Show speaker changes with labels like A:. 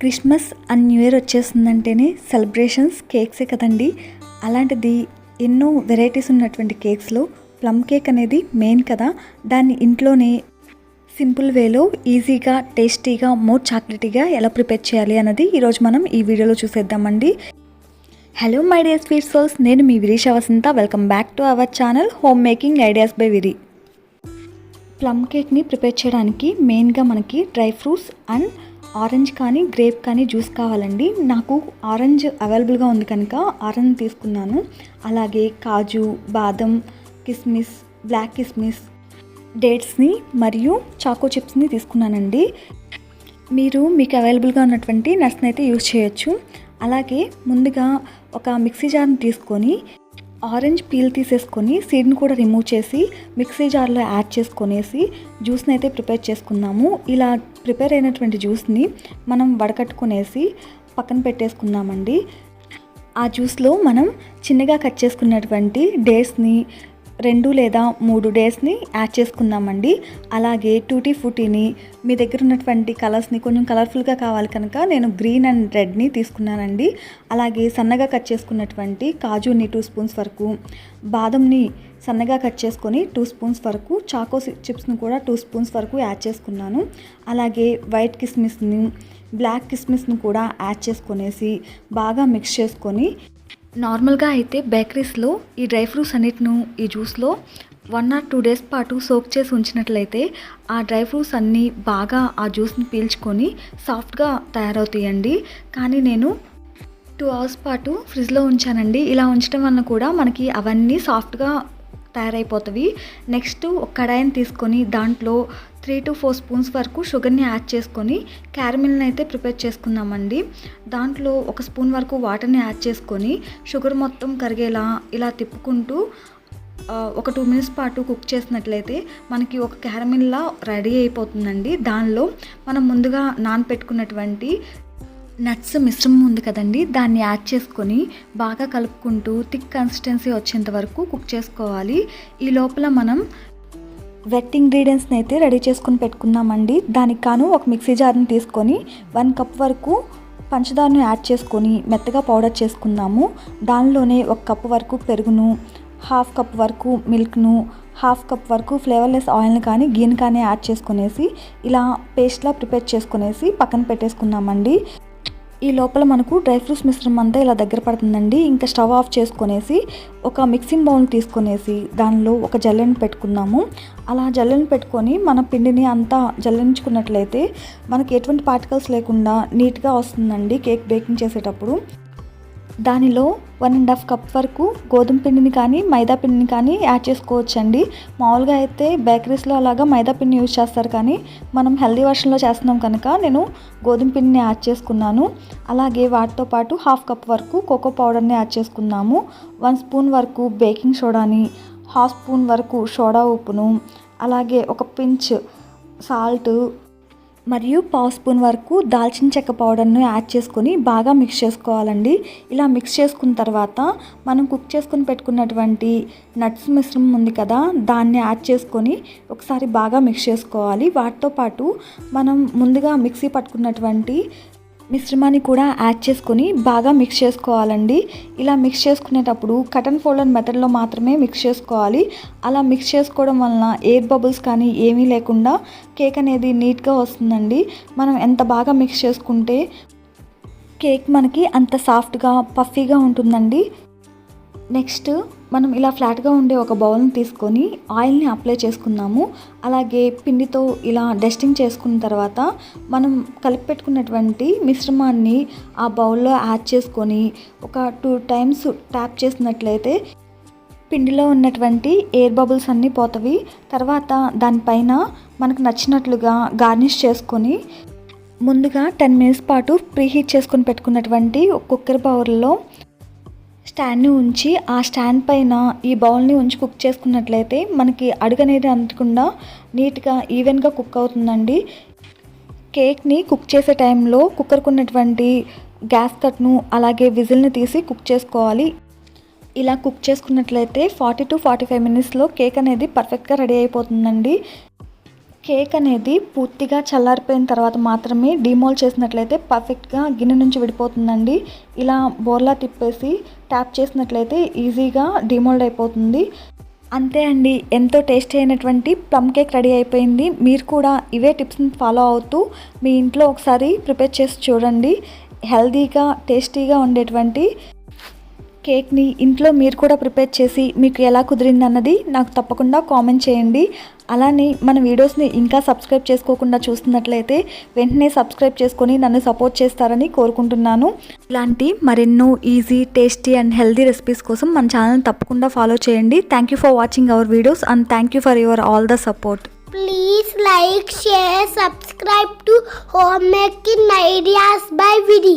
A: Christmas and new year వచ్చేస్తుందంటేనే celebrations కేక్సే కదండి. అలాంటిది ఎన్నో వెరైటీస్ ఉన్నటువంటి కేక్స్లో ప్లమ్ కేక్ అనేది మెయిన్ కదా. దాన్ని ఇంట్లోనే సింపుల్ వేలో ఈజీగా టేస్టీగా మోర్ చాక్లెటీగా ఎలా ప్రిపేర్ చేయాలి అన్నది ఈరోజు మనం ఈ వీడియోలో చూసేద్దామండి. Hello my dear sweet souls నేను మీ Virisha Vasantha. Welcome back to our channel home making ideas by Viri plum కేక్ని ప్రిపేర్ చేయడానికి మెయిన్గా మనకి డ్రై ఫ్రూట్స్ అండ్ ఆరెంజ్ కానీ గ్రేప్ కానీ జ్యూస్ కావాలండి. నాకు ఆరెంజ్ అవైలబుల్గా ఉంది కనుక ఆరెంజ్ తీసుకున్నాను. అలాగే కాజు బాదం కిస్మిస్ బ్లాక్ కిస్మిస్ డేట్స్ని మరియు చాకో చిప్స్ని తీసుకున్నానండి. మీరు మీకు అవైలబుల్గా ఉన్నటువంటి నట్స్ని అయితే యూజ్ చేయొచ్చు. అలాగే ముందుగా ఒక మిక్సీ జార్ని తీసుకొని ఆరెంజ్ పీల్ తీసేసుకొని సీడ్ని కూడా రిమూవ్ చేసి మిక్సీ జార్లో యాడ్ చేసుకొనేసి జ్యూస్ని అయితే ప్రిపేర్ చేసుకున్నాము. ఇలా ప్రిపేర్ అయినటువంటి జ్యూస్ని మనం వడకట్టుకునేసి పక్కన పెట్టేసుకుందామండి ఆ జ్యూస్లో మనం చిన్నగా కట్ చేసుకున్నటువంటి డేస్ని రెండు లేదా మూడు డేస్ని యాడ్ చేసుకుందామండి. అలాగే టూటీ ఫుటీని మీ దగ్గర ఉన్నటువంటి కలర్స్ని కొంచెం కలర్ఫుల్గా కావాలి కనుక నేను గ్రీన్ అండ్ రెడ్ని తీసుకున్నానండి. అలాగే సన్నగా కట్ చేసుకున్నటువంటి కాజుని టూ స్పూన్స్ వరకు బాదంని సన్నగా కట్ చేసుకొని టూ స్పూన్స్ వరకు చాకో చిప్స్ని కూడా టూ స్పూన్స్ వరకు యాడ్ చేసుకున్నాను. అలాగే వైట్ కిస్మిస్ని బ్లాక్ కిస్మిస్ని కూడా యాడ్ చేసుకొనేసి బాగా మిక్స్ చేసుకొని నార్మల్గా అయితే బేకరీస్లో ఈ డ్రై ఫ్రూట్స్ అన్నిటిను ఈ జ్యూస్లో వన్ ఆర్ టూ డేస్ పాటు సోక్ చేసి ఉంచినట్లయితే ఆ డ్రై ఫ్రూట్స్ అన్నీ బాగా ఆ జ్యూస్ని పీల్చుకొని సాఫ్ట్గా తయారవుతాయండి. కానీ నేను టూ అవర్స్ పాటు ఫ్రిడ్జ్లో ఉంచానండి. ఇలా ఉంచడం వలన కూడా మనకి అవన్నీ సాఫ్ట్గా తయారైపోతాయి నెక్స్ట్ ఒక కడాయిని తీసుకొని దాంట్లో త్రీ టు ఫోర్ స్పూన్స్ వరకు షుగర్ని యాడ్ చేసుకొని క్యారమిల్ని అయితే ప్రిపేర్ చేసుకుందామండి. దాంట్లో ఒక స్పూన్ వరకు వాటర్ని యాడ్ చేసుకొని షుగర్ మొత్తం కరిగేలా ఇలా తిప్పుకుంటూ ఒక టూ మినిట్స్ పాటు కుక్ చేసినట్లయితే మనకి ఒక క్యారమిల్లా రెడీ అయిపోతుందండి. దానిలో మనం ముందుగా నానపెట్టుకున్నటువంటి నట్స్ మిశ్రమం ఉంది కదండి దాన్ని యాడ్ చేసుకొని బాగా కలుపుకుంటూ థిక్ కన్సిస్టెన్సీ వచ్చేంత వరకు కుక్ చేసుకోవాలి. ఈ లోపల మనం వెట్ ఇంగ్రీడియంట్స్ని అయితే రెడీ చేసుకొని పెట్టుకుందామండి. దానికి కాను ఒక మిక్సీ జార్ని తీసుకొని వన్ కప్ వరకు పంచదారను యాడ్ చేసుకొని మెత్తగా పౌడర్ చేసుకుందాము. దానిలోనే ఒక కప్ వరకు పెరుగును హాఫ్ కప్ వరకు మిల్క్ను హాఫ్ కప్ వరకు ఫ్లేవర్లెస్ ఆయిల్ని కానీ గీని కానీ యాడ్ చేసుకునేసి ఇలా పేస్ట్లా ప్రిపేర్ చేసుకునేసి పక్కన పెట్టేసుకుందామండి. ఈ లోపల మనకు డ్రై ఫ్రూట్స్ మిశ్రమం అంతా ఇలా దగ్గర పడుతుందండి. ఇంకా స్టవ్ ఆఫ్ చేసుకొనేసి ఒక మిక్సింగ్ బౌల్ తీసుకొనేసి దానిలో ఒక జల్లెని పెట్టుకుందాము. అలా జల్లెని పెట్టుకొని మన పిండిని అంతా జల్లించుకున్నట్లయితే మనకి ఎటువంటి పార్టికల్స్ లేకుండా నీట్గా వస్తుందండి కేక్ బేకింగ్ చేసేటప్పుడు. దానిలో వన్ అండ్ హాఫ్ కప్ వరకు గోధుమ పిండిని కానీ మైదా పిండిని కానీ యాడ్ చేసుకోవచ్చండి. మామూలుగా అయితే బేకరీస్లో అలాగా మైదా పిండిని యూజ్ చేస్తారు కానీ మనం హెల్దీ వర్షన్లో చేస్తున్నాం కనుక నేను గోధుమ పిండిని యాడ్ చేసుకున్నాను. అలాగే వాటితో పాటు హాఫ్ కప్ వరకు కోకో పౌడర్ని యాడ్ చేసుకున్నాము. వన్ స్పూన్ వరకు బేకింగ్ సోడాని హాఫ్ స్పూన్ వరకు సోడా ఉప్పును అలాగే ఒక పించ్ సాల్ట్ మరియు పావు స్పూన్ వరకు దాల్చిన చెక్క పౌడర్ను యాడ్ చేసుకొని బాగా మిక్స్ చేసుకోవాలండి. ఇలా మిక్స్ చేసుకున్న తర్వాత మనం కుక్ చేసుకొని పెట్టుకున్నటువంటి నట్స్ మిశ్రమం ఉంది కదా దాన్ని యాడ్ చేసుకొని ఒకసారి బాగా మిక్స్ చేసుకోవాలి. వాటితో పాటు మనం ముందుగా మిక్సీ పట్టుకున్నటువంటి మిశ్రమాన్ని కూడా యాడ్ చేసుకొని బాగా మిక్స్ చేసుకోవాలండి. ఇలా మిక్స్ చేసుకునేటప్పుడు కటన్ ఫోల్డర్ మెథడ్లో మాత్రమే మిక్స్ చేసుకోవాలి. అలా మిక్స్ చేసుకోవడం వలన ఎయిర్ బబుల్స్ కానీ ఏమీ లేకుండా కేక్ అనేది నీట్గా వస్తుందండి. మనం ఎంత బాగా మిక్స్ చేసుకుంటే కేక్ మనకి అంత సాఫ్ట్గా పఫీగా ఉంటుందండి. నెక్స్ట్ మనం ఇలా ఫ్లాట్గా ఉండే ఒక బౌల్ని తీసుకొని ఆయిల్ని అప్లై చేసుకున్నాము అలాగే పిండితో ఇలా డస్టింగ్ చేసుకున్న తర్వాత మనం కలిపి పెట్టుకున్నటువంటి మిశ్రమాన్ని ఆ బౌల్లో యాడ్ చేసుకొని ఒక టూ టైమ్స్ ట్యాప్ చేసినట్లయితే పిండిలో ఉన్నటువంటి ఎయిర్ బబుల్స్ అన్నీ పోతవి. తర్వాత దానిపైన మనకు నచ్చినట్లుగా గార్నిష్ చేసుకొని ముందుగా టెన్ మినిట్స్ పాటు ప్రీహీట్ చేసుకొని పెట్టుకున్నటువంటి కుక్కర్ బౌల్లో స్టాండ్ని ఉంచి ఆ స్టాండ్ పైన ఈ బౌల్ని ఉంచి కుక్ చేసుకున్నట్లయితే మనకి అడుగు అనేది అందకుండా నీట్గా ఈవెన్గా కుక్ అవుతుందండి. కేక్ని కుక్ చేసే టైంలో కుక్కర్కు ఉన్నటువంటి గ్యాస్ కట్ను అలాగే విజిల్ని తీసి కుక్ చేసుకోవాలి. ఇలా కుక్ చేసుకున్నట్లయితే ఫార్టీ టు ఫార్టీ ఫైవ్ మినిట్స్లో కేక్ అనేది పర్ఫెక్ట్గా రెడీ అయిపోతుందండి. కేక్ అనేది పూర్తిగా చల్లారిపోయిన తర్వాత మాత్రమే డిమోల్ చేసినట్లయితే పర్ఫెక్ట్గా గిన్నె నుంచి విడిపోతుందండి. ఇలా బోర్లా తిప్పేసి ట్యాప్ చేసినట్లయితే ఈజీగా డిమోల్డ్ అయిపోతుంది. అంతే అండి ఎంతో టేస్ట్ అయినటువంటి ప్లమ్ కేక్ రెడీ అయిపోయింది. మీరు కూడా ఇవే టిప్స్ని ఫాలో అవుతూ మీ ఇంట్లో ఒకసారి ప్రిపేర్ చేసి చూడండి. హెల్తీగా టేస్టీగా ఉండేటువంటి కేక్ని ఇంట్లో మీరు కూడా ప్రిపేర్ చేసి మీకు ఎలా కుదిరింది అన్నది నాకు తప్పకుండా కామెంట్ చేయండి. అలానే మన వీడియోస్ని ఇంకా సబ్స్క్రైబ్ చేసుకోకుండా చూస్తున్నట్లయితే వెంటనే సబ్స్క్రైబ్ చేసుకొని నన్ను సపోర్ట్ చేస్తారని కోరుకుంటున్నాను. ఇలాంటి మరెన్నో easy tasty and healthy recipes కోసం మన ఛానల్ని తప్పకుండా ఫాలో చేయండి. Thank you for watching our videos and thank you for your all the support
B: please like share subscribe to home making ideas by Viri